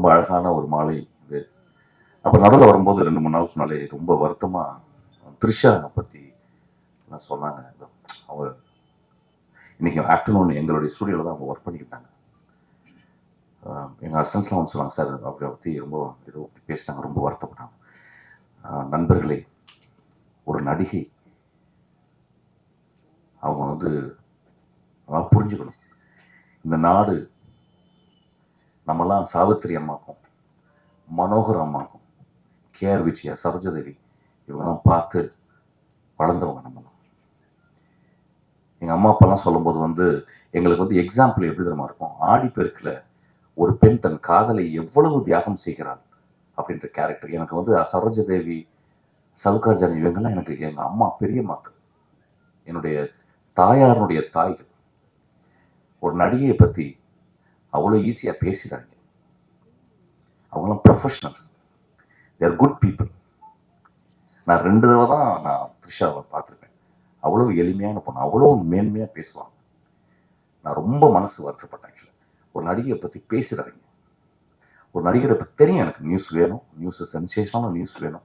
ரொம்ப அழகான ஒரு மாலை இது. அப்போ நடுவில் வரும்போது ரெண்டு மூணு நாளுக்கு முன்னாலே ரொம்ப வருத்தமாக த்ரிஷா பற்றி நான் சொன்னாங்க. அவங்க இன்றைக்கி ஆஃப்டர்நூன் எங்களுடைய ஸ்டூடியோவில் தான் அவங்க ஒர்க் பண்ணிக்கிட்டாங்க. எங்கள் அசிஸ்டன்ஸ்லாம் வந்து சொன்னாங்க சார் அப்படி பற்றி ரொம்ப ஏதோ பேசினாங்க ரொம்ப வருத்தப்பட்டாங்க. நண்பர்களே ஒரு நடிகை அவங்க வந்து நல்லா புரிஞ்சுக்கணும். இந்த நாடு நம்மலாம் சாவித்திரி அம்மாக்கும் மனோகர் அம்மாக்கும் கேஆர் விஜயா சரோஜதேவி இவங்கெல்லாம் பார்த்து வளர்ந்தவங்க நம்மலாம் எங்கள் அம்மா அப்பாலாம் சொல்லும்போது வந்து எங்களுக்கு வந்து எக்ஸாம்பிள் எப்படி தரமா இருக்கும்? ஆடிப்பெருக்கில் ஒரு பெண் தன் காதலை எவ்வளவு தியாகம் செய்கிறாள் அப்படின்ற கேரக்டர் எனக்கு வந்து சரோஜதேவி சவுகார்ஜான் இவங்கெல்லாம் எனக்கு எங்கள் அம்மா பெரிய என்னுடைய தாயாருடைய தாய்கள். ஒரு நடிகையை பற்றி அவ்வளோ ஈஸியாக பேசிடாங்க அவங்களாம் ப்ரொஃபஷனல்ஸ் தேர் குட் பீப்புள் நான் ரெண்டு தடவை தான் நான் த்ரிஷாவை பார்த்துருக்கேன். அவ்வளோ எளிமையான பொண்ணு. அவ்வளோ மேன்மையாக பேசுவாங்க. நான் ரொம்ப மனசு வருத்தப்பட்டேன் ஆக்சுவலாக ஒரு நடிகையை பற்றி பேசுகிறாங்க ஒரு நடிகரை பற்றி தெரியும் எனக்கு நியூஸ் வேணும். நியூஸ் சென்சேஷனான நியூஸ் வேணும்.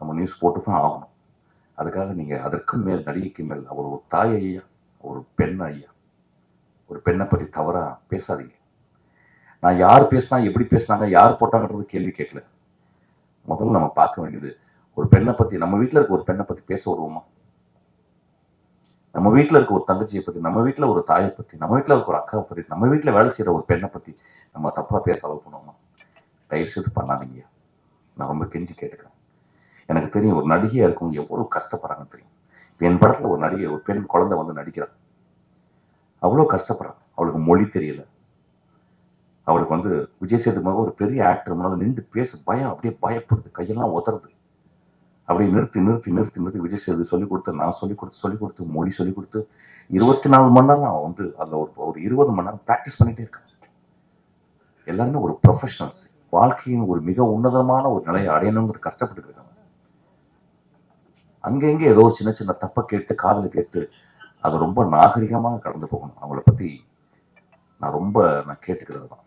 நம்ம நியூஸ் போட்டு தான் ஆகணும். அதுக்காக நீங்கள் அதற்கு மேல் நடிகைக்கு மேல் அவர் ஒரு தாய் ஐயா ஒரு பெண் ஐயா ஒரு பெண்ணை பற்றி தவறாக பேசாதீங்க. நான் யார் பேசினா எப்படி பேசினாங்க யார் போட்டாங்கன்றது கேள்வி கேட்கல. முதல்ல நம்ம பார்க்க வேண்டியது ஒரு பெண்ணை பற்றி நம்ம வீட்டில் இருக்க ஒரு பெண்ணை பற்றி பேச வருவோமா? நம்ம வீட்டில் இருக்க ஒரு தங்கச்சியை பற்றி நம்ம வீட்டில் ஒரு தாயை பற்றி நம்ம வீட்டில் இருக்க ஒரு அக்காவை பற்றி நம்ம வீட்டில் வேலை செய்கிற ஒரு பெண்ணை பற்றி நம்ம தப்பாக பேச அளவு பண்ணுவோமா? தயவு செய்து பண்ணாதீங்க. நான் ரொம்ப கெஞ்சி கேட்டுக்கிறேன். எனக்கு தெரியும் ஒரு நடிகையாக இருக்கவங்க எவ்வளோ கஷ்டப்படுறாங்கன்னு தெரியும். இப்போ என் படத்தில் ஒரு நடிகை ஒரு பெண் குழந்தை வந்து நடிக்கிறான் அவ்வளோ கஷ்டப்படுறான் அவளுக்கு மொழி தெரியல. அவளுக்கு வந்து விஜய் சேதுமாக ஒரு பெரிய ஆக்டர் முன்னாடி நின்று பேச பயம் அப்படியே பயப்படுது. கையெல்லாம் உதறது. அப்படியே நிறுத்தி நிறுத்தி நிறுத்தி நிறுத்தி விஜய் சேது சொல்லிக் கொடுத்து நான் சொல்லிக் கொடுத்து சொல்லிக் கொடுத்து மொழி சொல்லிக் கொடுத்து இருபத்தி நாலு மணி நேரம் அவன் வந்து அதில் ஒரு ஒரு இருபது மணி நேரம் ப்ராக்டிஸ் பண்ணிகிட்டே இருக்கான். எல்லாருமே ஒரு ப்ரொஃபஷனல்ஸ் வாழ்க்கையின் ஒரு மிக உன்னதமான ஒரு நிலையை அடையணுங்கிற கஷ்டப்பட்டு இருக்காங்க. அங்கங்கே ஏதோ ஒரு சின்ன சின்ன தப்பை கேட்டு காதலை கேட்டு அது ரொம்ப நாகரிகமாக கடந்து போகணும். நான் ரொம்ப நான் கேட்டுக்கிறது தான்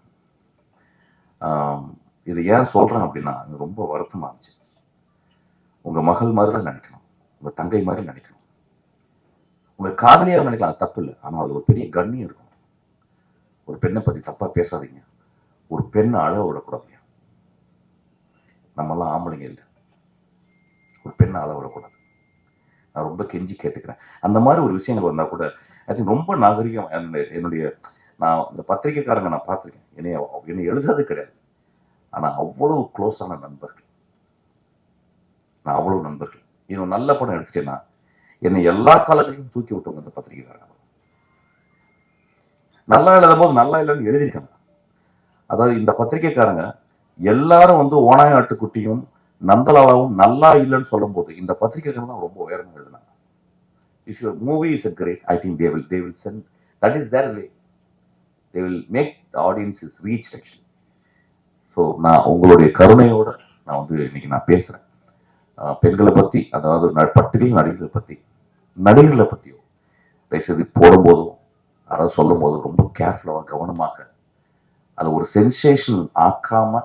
இது ஏன் சொல்கிறேன் அப்படின்னா ரொம்ப வருத்தமாக இருந்துச்சு. உங்கள் மகள் மாதிரி தான் நினைக்கணும். உங்கள் தங்கை மாதிரி நினைக்கணும். உங்கள் காதலியாக நினைக்கலாம் அது தப்பு இல்லை. ஆனால் அது ஒரு பெரிய கண்ணியம் இருக்கும். ஒரு பெண்ணை பற்றி தப்பாக பேசாதீங்க. ஒரு பெண்ணை அழ விடக்கூடாது நம்மெல்லாம் ஆம்பளைங்க இல்லை. ஒரு பெண்ணை அழ விடக்கூடாது. நான் ரொம்ப கெஞ்சி கேட்டுக்கிறேன். அந்த மாதிரி ஒரு விஷயங்கள் வந்தால் கூட ஐ திங்க் ரொம்ப நாகரிகம். என்னுடைய- என்னுடைய நான் இந்த பத்திரிக்கைக்காரங்க நான் பார்த்துருக்கேன். என்னை என்னை எழுதாது கிடையாது. ஆனால் அவ்வளவு க்ளோஸான நண்பர்கள். நான் அவ்வளவு நண்பர்கள். இன்னும் நல்ல படம் எடுத்துட்டேன்னா என்னை எல்லா காலத்திலும் தூக்கி விட்டவங்க இந்த பத்திரிக்கைக்காரங்க நல்லா எழுதும் போது நல்லா இல்லைன்னு எழுதியிருக்காங்க. அதாவது இந்த பத்திரிக்கைக்காரங்க எல்லாரும் வந்து ஓனாய ஆட்டுக்குட்டியும் நந்தலாலாவும் நல்லா இல்லைன்னு சொல்லும்போது இந்த பத்திரிகைக்காரங்க தான் ரொம்ப உயரமாக எழுதினாங்க. If your movie is a great I think they will they will send that is their way they will make the audience is reach actually so நான் உங்களுடைய கருணையோட நான் வந்து இன்னைக்கு நான் பேசுகிறேன் பெண்களை பற்றி அதாவது ந- நடிகர்களை பற்றி நடிகர்களை பற்றியும் தயவுசெய்து போடும்போதும் அதாவது சொல்லும் போதும் ரொம்ப கேர்ஃபுல்லாக கவனமாக அதை ஒரு சென்சேஷன் ஆக்காம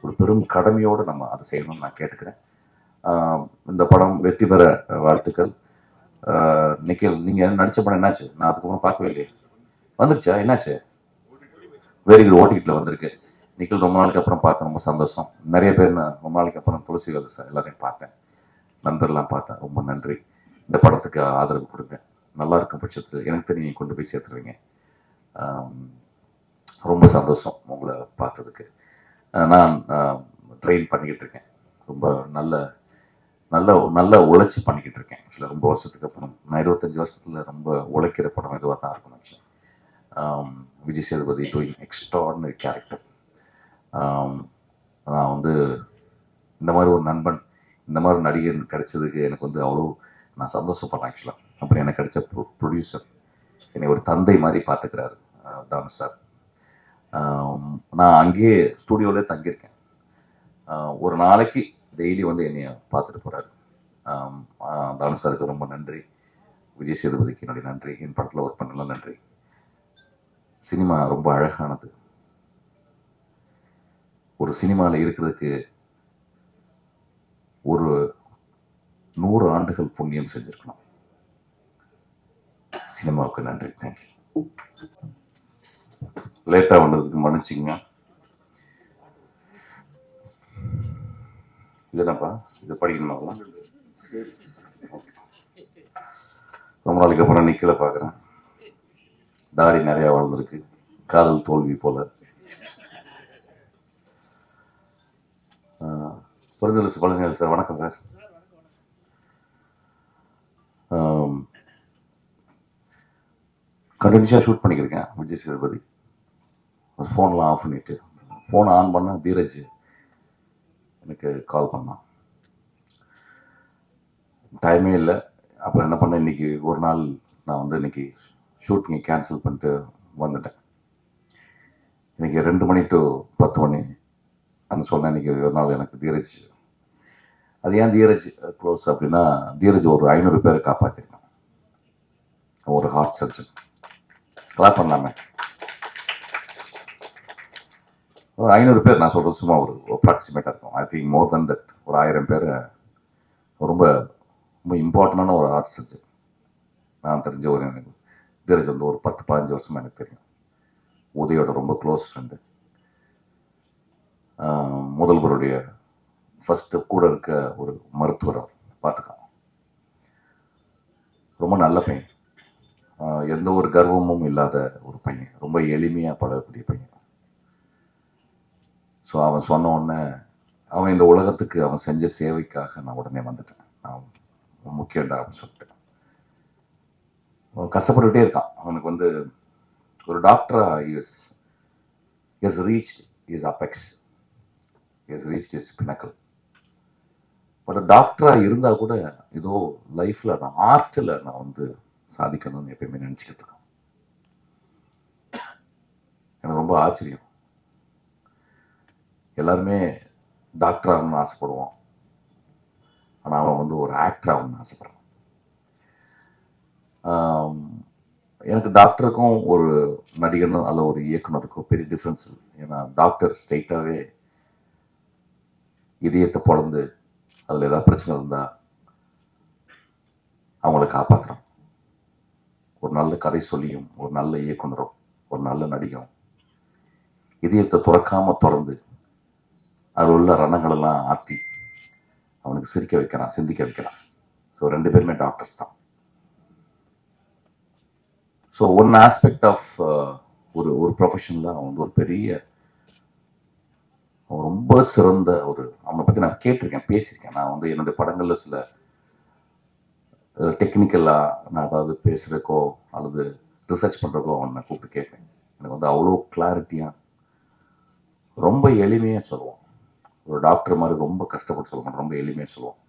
ஒரு பெரும் கடமையோடு நம்ம அதை செய்யணும்னு நான் கேட்டுக்கிறேன். இந்த படம் வெற்றி பெற வாழ்த்துக்கள். ஆஹ் நிக்கில் நடித்த படம் என்னாச்சு? நான் அதுக்கப்புறம் பார்க்கவே இல்லையே. வந்துருச்சா? என்னாச்சு? வெரி குட் ஓடிக்கிட்டில் வந்திருக்கு. நிக்கில் ரொம்ப நாளைக்கு அப்புறம் பார்த்தேன். ரொம்ப சந்தோஷம். நிறைய பேர் நான் ரொம்ப நாளைக்கு அப்புறம் துளசி வேலை சார் எல்லாரையும் பார்த்தேன். நண்பர்லாம் பார்த்தேன். ரொம்ப நன்றி. இந்த படத்துக்கு ஆதரவு கொடுங்க. நல்லா இருக்கும் பட்சத்தில் எனக்கு தெரியும். கொண்டு போய் சேர்த்துருவீங்க. ரொம்ப சந்தோஷம் உங்களை பார்த்ததுக்கு. நான் ட்ரெயின் பண்ணிக்கிட்டு இருக்கேன். ரொம்ப நல்ல நல்ல நல்ல உழைச்சி பண்ணிக்கிட்டு இருக்கேன். ஆக்சுவலாக ரொம்ப வருஷத்துக்கு அப்புறம் நான் இருபத்தஞ்சி வருஷத்துல ரொம்ப உழைக்கிற படம் இதுவாக தான் இருக்கும் ஆக்சுவலாக Vijay Sethupathi doing extraordinary character நான் வந்து இந்த மாதிரி ஒரு நண்பன் இந்த மாதிரி ஒரு நடிகர் கிடைச்சதுக்கு எனக்கு வந்து அவ்வளோ நான் சந்தோஷப்படுறேன் ஆக்சுவலாக அப்புறம் எனக்கு கிடைச்ச ப்ரொடியூசர் என்னை ஒரு தந்தை மாதிரி பார்த்துக்கிறாரு தானு சார் நான் அங்கேயே ஸ்டூடியோவிலே தங்கியிருக்கேன். ஒரு நாளைக்கு டெய்லி வந்து என்னை பார்த்துட்டு போகிறாரு தானு சாருக்கு ரொம்ப நன்றி. விஜய் சேதுபதிக்கு என்னுடைய நன்றி. என் படத்தில் ஒர்க் பண்ணலாம் நன்றி. சினிமா ரொம்ப அழகானது. ஒரு சினிமாவில் இருக்கிறதுக்கு ஒரு நூறு ஆண்டுகள் புண்ணியம் செஞ்சிருக்கணும். சினிமாவுக்கு நன்றி. தேங்க்யூ லேட்டாக வந்ததுக்கு மன்னிச்சிங்க. இது என்னப்பா இது படிக்கணுமா? ரொம்ப நாளைக்கு அப்புறம் நிக்கல பார்க்குறேன் தாடி நிறையா வளர்ந்துருக்கு. காதல் தோல்வி போல. புரிஞ்சல் பழனியால் சார் வணக்கம் சார். கண்டினியூஸாக ஷூட் பண்ணிக்கிருக்கேன் விஜய் சேதுபதி. ஃபோன்லாம் ஆஃப் பண்ணிட்டு. ஃபோனை ஆன் பண்ண தீரஜ் எனக்கு கால் பண்ணான். டைமே இல்லை. அப்புறம் என்ன பண்ணேன் இன்னைக்கு ஒரு நாள் நான் வந்து இன்னைக்கு ஷூட்டிங்கை கேன்சல் பண்ணிட்டு வந்துட்டேன். இன்றைக்கி ரெண்டு மணி டு பத்து மணி. அந்த சொன்னேன் இன்னைக்கு ஒரு நாள் எனக்கு தீரஜ். அது ஏன் தீரஜ் க்ளோஸ் அப்படின்னா தீரஜ் ஒரு ஐநூறு பேரை காப்பாற்றிருக்கான் ஒரு ஹார்ட் சர்ஜன் கிளாப் பண்ணலாமே ஒரு ஐநூறு பேர் நான் சொல்கிறது சும்மா ஒரு அப்ராக்சிமேட்டாக இருக்கும். I think more then that ஒரு ஆயிரம் பேர் ரொம்ப ரொம்ப இம்பார்ட்டண்டான ஒரு ஹார்ட் சர்ஜன் நான் தெரிஞ்ச ஒரு எனக்கு தீரஜ் வந்து ஒரு பத்து பதினஞ்சு வருஷமாக எனக்கு தெரியும். உதயோட ரொம்ப க்ளோஸ் ஃப்ரெண்டு முதல்வருடைய ஃபஸ்ட்டு கூட இருக்க ஒரு மருத்துவர் அவர். பார்த்துக்கலாம். ரொம்ப நல்ல பையன். எந்த ஒரு கர்வமும் இல்லாத ஒரு பையன். ரொம்ப எளிமையாக பழகக்கூடிய பையன். ஸோ அவன் சொன்ன உடனே அவன் இந்த உலகத்துக்கு அவன் செஞ்ச சேவைக்காக நான் உடனே வந்துட்டேன். நான் முக்கியண்டா அப்படின்னு சொல்லிட்டு கஷ்டப்பட்டுக்கிட்டே இருக்கான். அவனுக்கு வந்து ஒரு டாக்டரா is is reach is apex is reach is pinnacle but டாக்டரா இருந்தா கூட ஏதோ லைஃப்ல நான் ஆர்ட்ல நான் வந்து சாதிக்கணும்னு எப்பயுமே நினைச்சுக்கிட்டு இருக்கேன். எனக்கு ரொம்ப ஆச்சரியம். எல்லாருமே டாக்டர் ஆகணும்னு ஆசைப்படுவோம் ஆனால் அவன் வந்து ஒரு ஆக்டர் ஆகணும்னு ஆசைப்படுறான். எனக்கு டாக்டருக்கும் ஒரு நடிகனும் அல்ல ஒரு இயக்குனருக்கும் பெரிய டிஃப்ரென்ஸ் ஏன்னா டாக்டர் ஸ்ட்ரெயிட்டாகவே இதயத்தை பொழந்து அதில் ஏதாவது பிரச்சனை இருந்தால் அவங்கள காப்பாற்றுறான் ஒரு நல்ல கதை சொல்லியும் ஒரு நல்ல இயக்குனரும் ஒரு நல்ல நடிகரும். இதயத்தை துறக்காமல் திறந்து அதில் உள்ள ரணங்களெல்லாம் ஆற்றி அவனுக்கு சிரிக்க வைக்கிறான் சிந்திக்க வைக்கிறான். ஸோ ரெண்டு பேருமே டாக்டர்ஸ் தான். ஸோ ஒன் ஆஸ்பெக்ட் ஆஃப் ஒரு ஒரு ப்ரொஃபஷனில் அவன் வந்து ஒரு பெரிய அவன் ரொம்ப சிறந்த ஒரு அவனை பற்றி நான் கேட்டிருக்கேன் பேசியிருக்கேன். நான் வந்து என்னுடைய படங்களில் சில டெக்னிக்கலாக நான் அதாவது பேசுகிறக்கோ அல்லது ரிசர்ச் பண்ணுறக்கோ அவனை கூப்பிட்டு கேட்பேன். எனக்கு வந்து அவ்வளோ கிளாரிட்டியாக ரொம்ப எளிமையாக சொல்லுவான். ஒரு டாக்டர் மாதிரி ரொம்ப கஷ்டப்பட்டு சொல்ல ரொம்ப எளிமையாக சொல்லுவான்.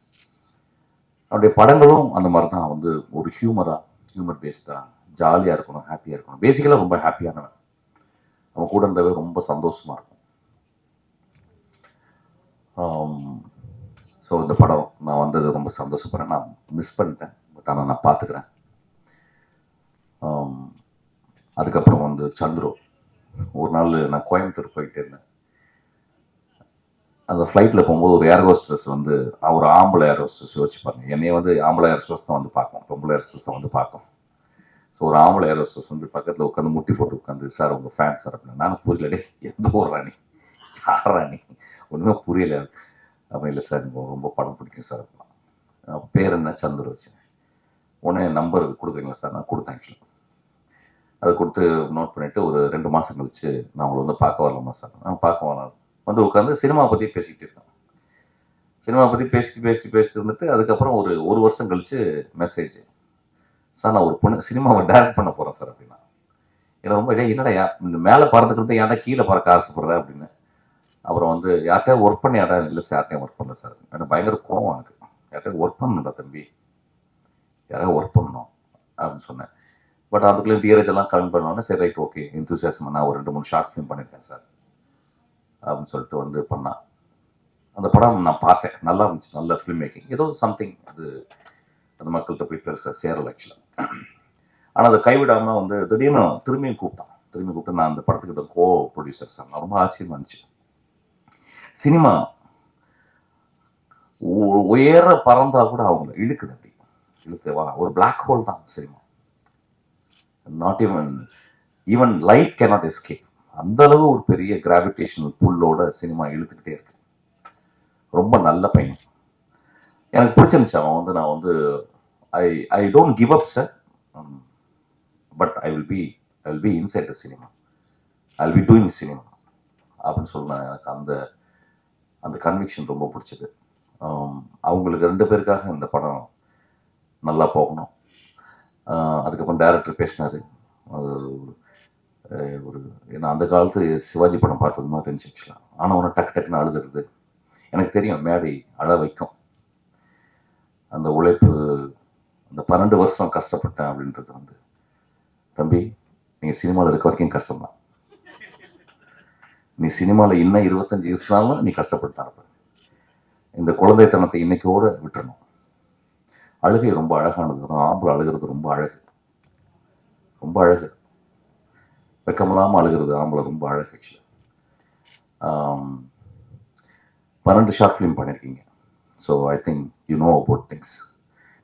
அவனுடைய படங்களும் அந்த மாதிரி தான். வந்து ஒரு ஹியூமராக ஹியூமர் பேஸ்டாக ஜாலியாக இருக்கணும் ஹாப்பியாக இருக்கணும். பேசிக்கலாக ரொம்ப ஹாப்பியானவன் அவன் கூட இருந்தவே ரொம்ப சந்தோஷமாக இருக்கும். Um, ஸோ இந்த படம் நான் வந்தது ரொம்ப சந்தோஷப்படுறேன். நான் மிஸ் பண்ணிட்டேன். பட் ஆனால் நான் பார்த்துக்கிறேன் um, அதுக்கப்புறம் வந்து சந்துரு. ஒரு நாள் நான் கோயம்புத்தூர் போயிட்டு இருந்தேன். அந்த ஃப்ளைட்டில் போகும்போது ஒரு ஏர் ஹோஸ்டர்ஸ் வந்து அவர் ஆம்பளை ஏர் ஹோஸ்டர்ஸ் யோசிச்சு பாருங்க என்னைய வந்து ஆம்பளை ஏர் ஹோஸ்டர்ஸ் தான் வந்து பார்க்கும் பொம்பளை ஏர் ஹோஸ்டர்ஸ் தான் வந்து பார்க்கும் ஸோ ஒரு ஆம்பளை ஏர் ஹோஸ்டர்ஸ் வந்து பக்கத்தில் உட்காந்து முட்டி போட்டு உட்காந்து சார் உங்கள் ஃபேன் சார் அப்படின்னா நானும் புரியல டே எந்த ஒரு ராணி யார் ராணி ஒன்றுமே புரியல. அப்போ இல்லை சார் எனக்கு ரொம்ப படம் பிடிக்கும் சார் அப்படின்னா பேர் என்ன? சந்திர வச்சேன் உடனே நம்பர் கொடுக்குறீங்களா சார்? நான் கொடுத்தேன் ஆக்சுவலி அதை கொடுத்து நோட் பண்ணிவிட்டு ஒரு ரெண்டு மாதம் கழிச்சு நான் உங்களை வந்து பார்க்க வரலாமா சார்? நான் பார்க்க வரலாம். வந்து உட்காந்து சினிமா பற்றி பேசிக்கிட்டு இருக்கேன். சினிமா பற்றி பேசிட்டு பேசிட்டு பேசிட்டு இருந்துட்டு அதுக்கப்புறம் ஒரு ஒரு வருஷம் கழிச்சு மெசேஜ் சார் நான் ஒரு பொண்ணு சினிமாவை டைரக்ட் பண்ண போகிறேன் சார் அப்படின்னா. இல்லை ரொம்ப இடையே என்னடா யா- இந்த மேலே பறந்துக்கிறது ஏன்டா கீழே பறக்க ஆசைப்படுற அப்படின்னு. அப்புறம் வந்து யார்கிட்டயும் ஒர்க் பண்ண இடம் இல்லை சார் யார்ட்டையும் ஒர்க் பண்ணல சார் எனக்கு பயங்கர கோவம் எனக்கு. யார்கிட்டயும் ஒர்க் பண்ணணும்டா தம்பி. யாராவது ஒர்க் பண்ணணும் அப்படின்னு சொன்னேன். பட் அதுக்குள்ளே தீரஜ் எல்லாம் கலந்து பண்ணோன்னே சரி ரைட் ஓகே இன்தூசியாசம் நான் ஒரு ரெண்டு மூணு ஷார்ட் ஃபிலிம் பண்ணியிருக்கேன் சார் அப்படின்னு சொல்லிட்டு வந்து பண்ணான் அந்த படம் நான் பார்த்தேன். நல்லா இருந்துச்சு. நல்ல ஃபிலிம் மேக்கிங் ஏதோ சம்திங் அது அந்த மக்கள்கிட்ட போய் பெருசாக சேரல் ஆக்சுவலாக ஆனால் அதை கைவிடாமல் வந்து திடீர்னு திரும்பியும் கூப்பிட்டான். திரும்பி கூப்பிட்டு நான் அந்த படத்துக்கிட்ட கோ ப்ரொடியூசர் சார் ரொம்ப ஆச்சரியமா இருந்துச்சு. சினிமா உ- உயர பறந்தா கூட அவங்கள இழுக்குது அப்படி. இழுத்து வா ஒரு பிளாக் ஹோல் தான் cinema. Not even even light cannot escape அந்த அளவு ஒரு பெரிய கிராவிடேஷனல் புல்லோட சினிமா இழுத்துக்கிட்டே இருக்கு. ரொம்ப நல்ல பையன். எனக்கு பிடிச்சிருந்துச்சு அவன் வந்து நான் வந்து I I don't give up sir but I will be I will be inside the cinema I will be doing cinema அப்படின்னு சொன்னேன் எனக்கு அந்த அந்த கன்விக்ஷன் ரொம்ப பிடிச்சது. Um, அவங்களுக்கு ரெண்டு பேருக்காக இந்த படம் நல்லா போகணும். Uh, அதுக்கப்புறம் டேரக்டர் பேசினாரு. அது ஒரு ஏன்னா அந்த காலத்து சிவாஜி படம் பார்த்தது மாதிரி இருந்துச்சு ஆக்சுவலாக ஆனால் ஒன்று டக்கு டக்குன்னு அழுதுறது எனக்கு தெரியும் மேடை அழ வைக்கும். அந்த உழைப்பு அந்த பன்னெண்டு வருஷம் கஷ்டப்பட்டேன் அப்படின்றது வந்து தம்பி நீங்கள் சினிமாவில் இருக்க வரைக்கும் கஷ்டம்தான். நீ சினிமாவில் இன்னும் இருபத்தஞ்சு இருந்தாலும் நீ கஷ்டப்பட்டு தான் இருப்ப. இந்த குழந்தைத்தனத்தை இன்னைக்கோட விட்டுறணும். அழுகை ரொம்ப அழகானது. தான் ஆம்பளை அழுகிறது ரொம்ப அழகு. ரொம்ப அழகு. வெக்கமில்லாமல் அழுகிறது ஆம்பளை ரொம்ப அழகு ஆக்சுவலி பன்னெண்டு ஷார்ட் ஃபிலிம் பண்ணியிருக்கீங்க so I think you know about things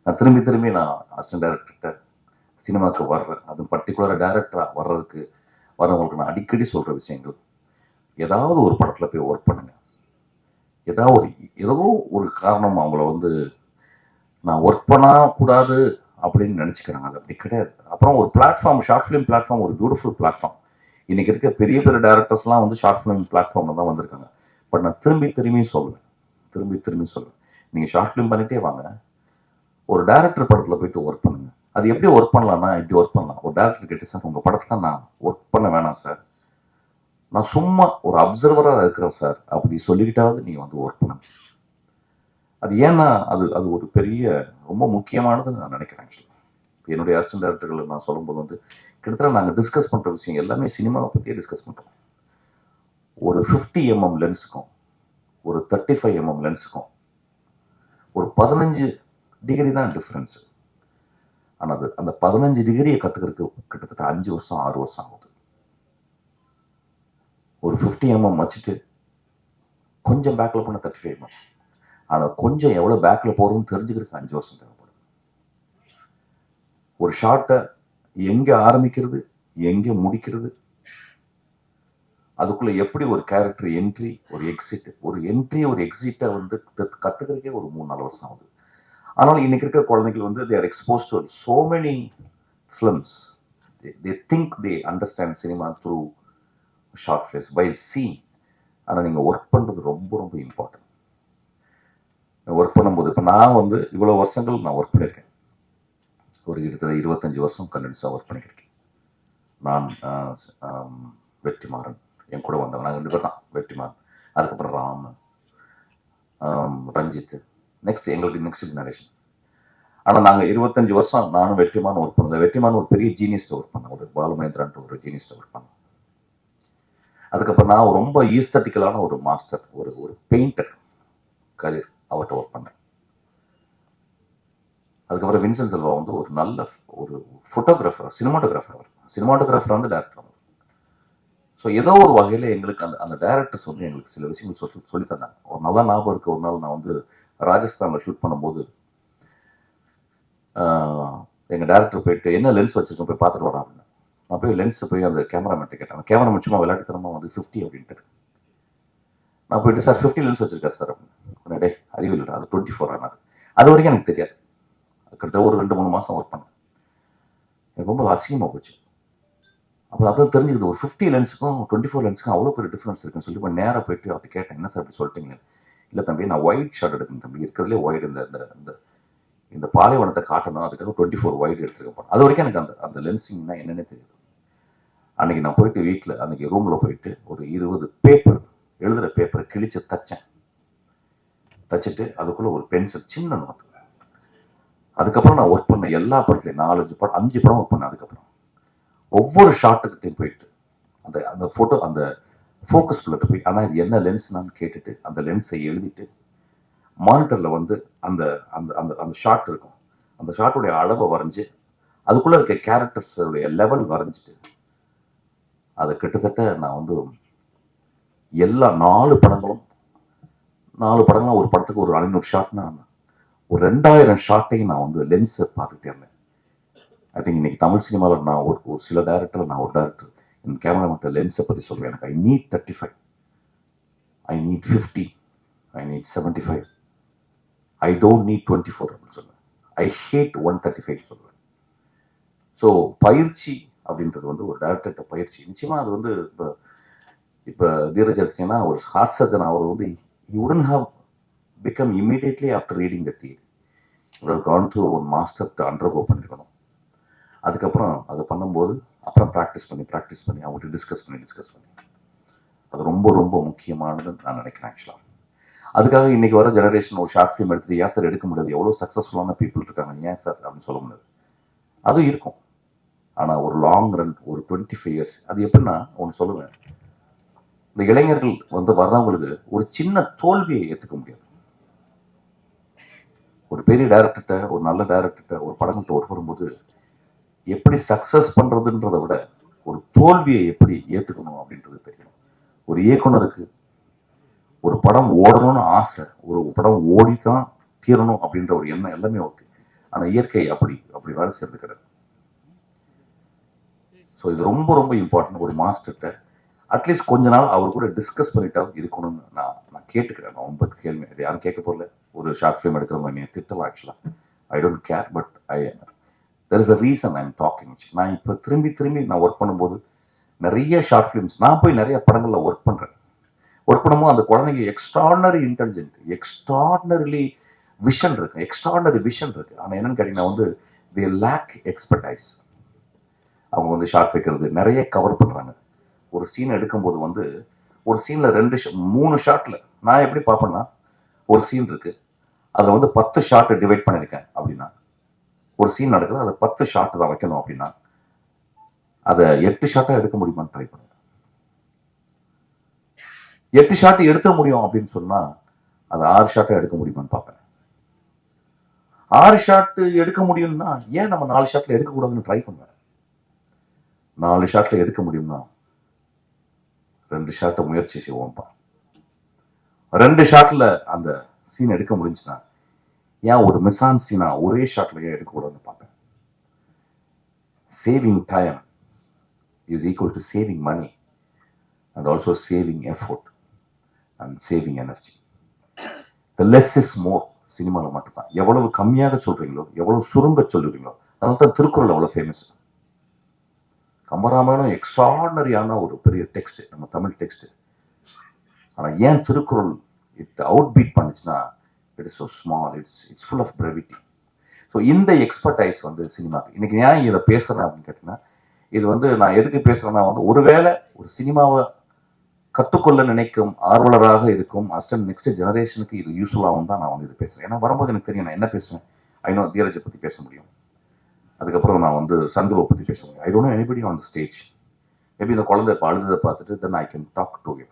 நான் திரும்பி திரும்பி நான் அசிஸ்டன்ட் டைரக்டர்கிட்ட சினிமாவுக்கு வர்றேன். அதுவும் பர்டிகுலராக டைரக்டராக வர்றதுக்கு வரவங்களுக்கு நான் அடிக்கடி சொல்கிற விஷயங்கள். ஏதாவது ஒரு படத்தில் போய் ஒர்க் பண்ணுங்க. ஏதாவது ஒரு ஏதோ ஒரு காரணம் அவங்கள வந்து நான் ஒர்க் பண்ணக்கூடாது அப்படின்னு நினச்சிக்கிறாங்க. அது அப்படி கிடையாது. அப்புறம் ஒரு பிளாட்ஃபார்ம் ஷார்ட் ஃபிலிம் பிளாட்ஃபார்ம் ஒரு பியூட்டிஃபுல் பிளாட்ஃபார்ம் இன்னைக்கு இருக்க பெரிய பெரிய டேரக்டர்ஸ்லாம் வந்து ஷார்ட் ஃபிலிம் பிளாட்ஃபார்மில் தான் வந்திருக்காங்க. பட் நான் திரும்பி திரும்பி சொல்லுவேன் திரும்பி திரும்பி சொல்லுவேன் நீங்கள் ஷார்ட் ஃபிலிம் பண்ணிகிட்டே வாங்க. ஒரு டேரக்டர் படத்தில் போயிட்டு ஒர்க் பண்ணுங்க. அது எப்படி ஒர்க் பண்ணலாம்னா இப்படி ஒர்க் பண்ணலாம். ஒரு டேரக்டர் கேட்டு சார் உங்கள் படத்தில் நான் ஒர்க் பண்ண வேணாம் சார். நான் சும்மா ஒரு அப்சர்வராக இருக்கிறேன் சார். அப்படி சொல்லிக்கிட்டாவது நீங்கள் வந்து ஒர்க் பண்ணுங்க. அது ஏன்னா அது அது ஒரு பெரிய ரொம்ப முக்கியமானது நான் நினைக்கிறேன் ஆக்சுவலி என்னுடைய அசிஸ்டன்ட் டேரக்டர்கள் நான் சொல்லும்போது வந்து கிட்டத்தட்ட நாங்கள் டிஸ்கஸ் பண்ணுற விஷயம் எல்லாமே சினிமாவை பற்றியே டிஸ்கஸ் பண்ணுறோம் ஒரு ஃபிஃப்டி எம்எம் லென்ஸுக்கும் ஒரு தேர்ட்டி ஃபைவ் எம்எம் லென்ஸுக்கும் ஒரு பதினஞ்சு டிகிரி தான் டிஃப்ரென்ஸு ஆனால் அது அந்த பதினஞ்சு டிகிரியை கற்றுக்கிறதுக்கு கிட்டத்தட்ட அஞ்சு வருஷம் ஆறு வருஷம் ஆகுது. ஒரு ஃபிஃப்டி எம்எம் வச்சுட்டு கொஞ்சம் பேக்கில் பண்ண தேர்ட்டி ஃபைவ் எம்எம் ஆனால் கொஞ்சம் எவ்வளோ பேக்கில் போகிறதுன்னு தெரிஞ்சுக்கிறதுக்கு அஞ்சு வருஷம் தேவைப்படும். ஒரு ஷார்ட்டை எங்கே ஆரம்பிக்கிறது எங்கே முடிக்கிறது அதுக்குள்ள எப்படி ஒரு கேரக்டர் என்ட்ரி ஒரு எக்ஸிட் ஒரு என்ட்ரி ஒரு எக்ஸிட்டை வந்து கற்றுக்கிறதுக்கே ஒரு மூணு நாலு வருஷம் ஆகுது. ஆனால் இன்னைக்கு இருக்கிற குழந்தைகள் வந்து their expose to so many films they think they understand cinema through short films by C ஆனால் நீங்கள் ஒர்க் பண்ணுறது ரொம்ப ரொம்ப இம்பார்ட்டன்ட் ஒர்க் பண்ணும்போது இப்போ நான் வந்து இவ்வளோ வருஷங்கள் நான் ஒர்க் பண்ணியிருக்கேன். ஒரு கிட்டத்தட்ட இருபத்தஞ்சி வருஷம் கண்டினியூஸாக ஒர்க் பண்ணியிருக்கேன் நான் வெற்றிமாறன். என் கூட வந்தவன். நாங்கள் ரெண்டு பேர் தான். வெற்றிமாறன். அதுக்கப்புறம் ராம் ரஞ்சித்து. ரஞ்சித் நெக்ஸ்ட் எங்களுக்கு நெக்ஸ்ட் ஜெனரேஷன் ஆனால் நாங்கள் இருபத்தஞ்சு வருஷம் நானும் வெற்றிமான ஒர்க் பண்ணேன் வெற்றிமான ஒரு பெரிய ஜீனியஸ்ட்டை ஒர்க் பண்ணேன் ஒரு பாலுமேந்திரான்ட்டு ஒரு ஜீனியஸ்ட்டை ஒர்க் பண்ணேன் அதுக்கப்புறம் நான் ரொம்ப ஈஸ்தட்டிக்கலான ஒரு மாஸ்டர் ஒரு ஒரு பெயிண்டர் கதிர் அவர்கிட்ட ஒர்க் பண்ணேன். அதுக்கப்புறம் வின்சென்ட் செல்வா வந்து ஒரு நல்ல ஒரு ஃபோட்டோகிராஃபர் சினிமாட்டோகிராஃபர் அவர். சினிமாட்டோகிராஃபர் வந்து டேரக்டர் அவர் ஸோ ஏதோ ஒரு வகையில் எங்களுக்கு அந்த அந்த டேரக்டர்ஸ் வந்து எங்களுக்கு சில விஷயங்கள் சொல்லி சொல்லித்தந்தாங்க ஒரு நல்ல ஞாபகம் இருக்குது ஒரு நாள் நான் வந்து ராஜஸ்தானில் ஷூட் பண்ணும்போது எங்கள் டேரக்டர் போயிட்டு என்ன லென்ஸ் வச்சுருக்கோம்? போய் பார்த்துட்டு வரா அப்படின்னு. நான் போய் லென்ஸ் போய் அந்த கேமராமேன் கேட்டேன். கேமராமேன் சும்மா விளையாட்டுத்தனமா வந்து ஃபிஃப்டி அப்படின்ட்டு. நான் போயிட்டு சார் ஃபிஃப்டி லென்ஸ் வச்சிருக்காரு சார் அப்படின்னு. டே அறிவு இல்லை அது டுவெண்ட்டி ஃபோர் ஆனார். அது வரைக்கும் எனக்கு தெரியாது. கிட்டத்தட்ட ஒரு ரெண்டு மூணு மாதம் ஒர்க் பண்ணேன். எனக்கு ரொம்ப அசிங்கமாக போச்சு. அப்போ அதான் தெரிஞ்சுக்குது ஒரு ஃபிஃப்டி லென்ஸுக்கும் டுவெண்ட்டி ஃபோர் லென்ஸுக்கும் அவ்வளோ பெரிய டிஃப்ரென்ஸ் இருக்குன்னு சொல்லி இப்போ நேராக போயிட்டு அவர்கிட்ட கேட்டேன் என்ன சார் அப்படி சொல்லிட்டீங்க இல்லை தம்பி நான் ஒயிட் ஷார்ட் எடுக்கணும் தம்பி. இருக்கிறதுலே ஒயிட் இந்த இந்த இந்த இந்த பாலைவனத்தை காட்டணும். அதுக்காக டுவெண்ட்டி ஃபோர் ஒயிட் எடுத்துருக்க போனேன் அது வரைக்கும் எனக்கு அந்த அந்த லென்சிங்னா என்னன்னே தெரியுது. அன்னைக்கு நான் போயிட்டு வீட்டில் அன்றைக்கி ரூமில் போயிட்டு ஒரு இருபது பேப்பர் எழுதுகிற பேப்பரை கிழிச்சு தச்சேன். தச்சுட்டு அதுக்குள்ள ஒரு பென்சில் சின்ன நோட்டு அதுக்கப்புறம் நான் ஒர்க் பண்ண எல்லா படத்துலையும் நாலஞ்சு படம் அஞ்சு படம் ஒர்க் பண்ணேன் அதுக்கப்புறம். ஒவ்வொரு ஷாட்டுக்கிட்டையும் போயிட்டு அந்த அந்த ஃபோட்டோ அந்த ஃபோக்கஸ் புல்லட்டு போய் ஆனால் இது என்ன லென்ஸ்னான்னு கேட்டுட்டு அந்த லென்ஸை எழுதிட்டு மானிட்டரில் வந்து அந்த அந்த அந்த அந்த ஷாட் இருக்கும். அந்த ஷாட்டுடைய அளவை வரைஞ்சி அதுக்குள்ளே இருக்க கேரக்டர்ஸுடைய லெவல் வரைஞ்சிட்டு அதை கிட்டத்தட்ட நான் வந்து எல்லா நாலு படங்களும் நாலு படங்களும் ஒரு படத்துக்கு ஒரு ஐநூறு ஷாட்னா ஒரு ரெண்டாயிரம் ஷாட்டையும் நான் வந்து லென்ஸை பார்த்துக்கிட்டே இருந்தேன். ஐ திங்க் இன்னைக்கு தமிழ் சினிமாவில் நான் ஒரு ஒரு சில டேரக்டர் நான் ஒரு டேரக்டர் இந்த மட்டும் லென்ஸை பற்றி சொல்லுவேன் எனக்கு I need thirty five I need fifty I need seventy five I don't need twenty four அப்படின்னு சொல்லுவேன் I hate one thirty five சொல்லுவேன் ஸோ பயிற்சி அப்படின்றது வந்து ஒரு டேரக்டர்கிட்ட பயிற்சி. நிச்சயமாக அது வந்து இப்போ இப்போ தீரஜ் எடுத்தீங்கன்னா ஒரு ஹார்ட் சர்ஜன் அவர் வந்து யூ உடன் have become immediately after reading the theory இவர் கான் த்ரூ ஒரு மாஸ்டர் அண்டர்கோ பண்ணிருக்கணும். அதுக்கப்புறம் அதை பண்ணும்போது அப்புறம் ப்ராக்டிஸ் பண்ணி ப்ராக்டிஸ் பண்ணி அவங்கள்ட்ட டிஸ்கஸ் பண்ணி டிஸ்கஸ் பண்ணி. அது ரொம்ப ரொம்ப முக்கியமானதுன்னு நான் நினைக்கிறேன் ஆக்சுவலாக அதுக்காக இன்னைக்கு வர ஜெனரேஷன் ஒரு ஷார்ட் ஃபிலிம் எடுத்துகிட்டு ஏன் சார் எடுக்க முடியாது? எவ்வளோ சக்ஸஸ்ஃபுல்லான பீப்புள் இருக்காங்க? ஏன் சார் அப்படின்னு சொல்ல முடியாது. அதுவும் இருக்கும். ஆனால் ஒரு லாங் ரன் ஒரு டுவெண்ட்டி ஃபைவ் இயர்ஸ் அது எப்படின்னா ஒன்று சொல்லுவேன். இந்த இளைஞர்கள் வந்து வர்றவங்களுக்கு ஒரு சின்ன தோல்வியை ஏற்றுக்க முடியாது. ஒரு பெரிய டேரக்டர்கிட்ட ஒரு நல்ல டேரக்டர்கிட்ட ஒரு படங்கள்கிட்ட ஒர்க் வரும்போது எப்படி சக்சஸ் பண்றதுன்றதை விட ஒரு தோல்வியை எப்படி ஏத்துக்கணும் அப்படின்றது தெரியும் ஒரு இயக்குனருக்கு ஒரு படம் ஓடணும்னு ஆசை ஒரு படம் ஓடித்தான் தீரணும் அப்படின்ற ஒரு எண்ணம் எல்லாமே ஓகே. ஆனால் இயற்கை அப்படி அப்படி வேலை செய்யறது கிடையாது. ஸோ இது ரொம்ப ரொம்ப இம்பார்ட்டன்ட் ஒரு மாஸ்டர்கிட்ட அட்லீஸ்ட் கொஞ்ச நாள் அவர் கூட டிஸ்கஸ் பண்ணிட்டா இருக்கணும்னு நான் நான் கேட்டுக்கிறேன். நான் ரொம்ப கேள்வி யாரும் கேட்க போகல ஒரு ஷார்ட் ஃபிலிம் எடுக்கிறவங்க நீ திட்டலாம் ஆக்சுவலாக I don't care but I there is a reason I am talking நான் இப்போ திரும்பி திரும்பி நான் ஒர்க் பண்ணும்போது நிறைய ஷார்ட் ஃபிலிம்ஸ் நான் போய் நிறைய படங்களில் ஒர்க் பண்ணுறேன் ஒர்க் பண்ணும்போது அந்த குழந்தைங்க எக்ஸ்ட்ராடனரி இன்டெலிஜென்ட் எக்ஸ்ட்ராடனரிலி விஷன் இருக்கு எக்ஸ்ட்ராடனரி விஷன் இருக்கு. ஆனால் என்னன்னு கேட்டிங்கன்னா வந்து தி லேக் எக்ஸ்பர்டைஸ் அவங்க வந்து ஷார்ட் வைக்கிறது நிறைய கவர் பண்ணுறாங்க ஒரு சீன் எடுக்கும்போது வந்து ஒரு சீனில் ரெண்டு ஷா- மூணு ஷாட்டில் நான் எப்படி பார்ப்பேன்னா ஒரு சீன் இருக்கு. அதில் வந்து பத்து ஷார்ட்டை டிவைட் பண்ணியிருக்கேன் அப்படின்னா ஒரு சீன் நடக்குது அதை பத்து ஷாட் தான் வைக்கணும் அப்படின்னா அதை எட்டு ஷாட்டாக எடுக்க முடியுமான்னு ட்ரை பண்ணுங்க. எட்டு ஷாட் எடுக்க முடியும் அப்படின்னு சொன்னா அது ஆறு ஷாட்டா எடுக்க முடியுமான்னு பார்ப்பேன். ஆறு ஷாட் எடுக்க முடியும்னா ஏன் நம்ம நாலு ஷாட்ல எடுக்கக்கூடாதுன்னு ட்ரை பண்ணுவேன் நாலு ஷாட்ல எடுக்க முடியும்னா ரெண்டு ஷாட்டை முயற்சி செய்வோம்ப்பா. ரெண்டு ஷாட்ல அந்த சீன் எடுக்க முடிஞ்சுன்னா ஏன் ஒரு மிஸ்ஆன் சீனா ஒரே ஷாட்ல ஏன் எடுக்கக்கூடாதுன்னு பார்ப்பேன். Saving time is equal to saving money and also saving effort and saving energy the less is more சினிமாவில் மட்டும்தான். எவ்வளவு கம்மியாக சொல்கிறீங்களோ எவ்வளவு சுருங்க சொல்லுவீங்களோ அதனால தான் திருக்குறள் அவ்வளோ ஃபேமஸ் கம்பராமாயணம் எக்ஸ்ட்ராடனரியான ஒரு பெரிய டெக்ஸ்ட் நம்ம தமிழ் டெக்ஸ்ட் ஆனால் ஏன் திருக்குறள் இட் அவுட் பீட் பண்ணுச்சுன்னா it is so small it's it's full of brevity so இந்த எக்ஸ்பர்டைஸ் வந்து சினிமாக்கு இன்னைக்கு ஏன் இதை பேசுகிறேன் அப்படின்னு கேட்டிங்கன்னா இது வந்து நான் எதுக்கு பேசுகிறேன்னா வந்து ஒருவேளை ஒரு சினிமாவை கற்றுக்கொள்ள நினைக்கும் ஆர்வலராக இருக்கும் அஸ்டன் நெக்ஸ்ட் ஜெனரேஷனுக்கு இது யூஸ்ஃபுல்லாகவும் தான் நான் வந்து இது பேசுகிறேன் ஏன்னா வரும்போது எனக்கு தெரியும் நான் என்ன பேசுவேன்? ஐநோ தீரஜை பற்றி பேச முடியும். அதுக்கப்புறம் நான் வந்து சந்துருவை பற்றி பேச முடியும். I don't anybody on the stage maybe இந்த குழந்தை இப்போ அழுததை பார்த்துட்டு then I can talk to it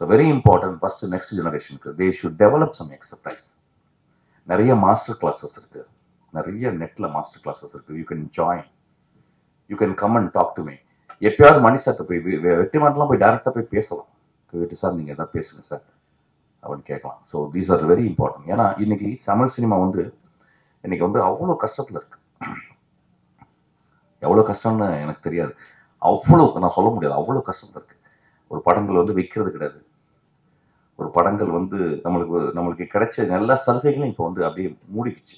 so very important first next ஜெனரேஷனுக்கு they should develop some exercise நிறைய மாஸ்டர் கிளாஸஸ் இருக்கு. நிறைய நெட்டில் மாஸ்டர் கிளாஸஸ் இருக்கு. You can join you can come and talk to me எப்பயாவது மணி சார்ட்ட போய் வெ- போய் டேரெக்டாக போய் பேசலாம். வெட்டி சார் நீங்கள் எதாவது பேசுங்க சார் அப்படின்னு கேட்கலாம். So these are very important ஏன்னா இன்னைக்கு தமிழ் சினிமா வந்து இன்னைக்கு வந்து அவ்வளோ கஷ்டத்தில் இருக்கு. எவ்வளோ கஷ்டம்னு எனக்கு தெரியாது. அவ்வளோ நான் சொல்ல முடியாது அவ்வளோ கஷ்டத்தில் இருக்கு. ஒரு படங்கள் வந்து விற்கிறது கிடையாது. ஒரு படங்கள் வந்து நம்மளுக்கு நம்மளுக்கு கிடைச்ச எல்லா சலுகைகளும் இப்போ வந்து அப்படியே மூடிக்கிச்சு.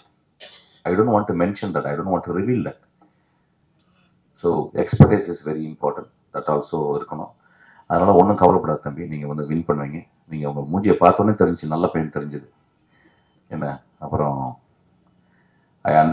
I don't want to mention that I don't want to reveal that so expertise is very important that also இருக்கணும். அதனால ஒன்றும் கவலைப்படாத தம்பி. நீங்கள் வந்து வின் பண்ணுவீங்க. நீங்கள் உங்கள் மூஞ்சியை பார்த்தோன்னே தெரிஞ்சு நல்ல பையன் தெரிஞ்சது. என்ன? அப்புறம் ஐ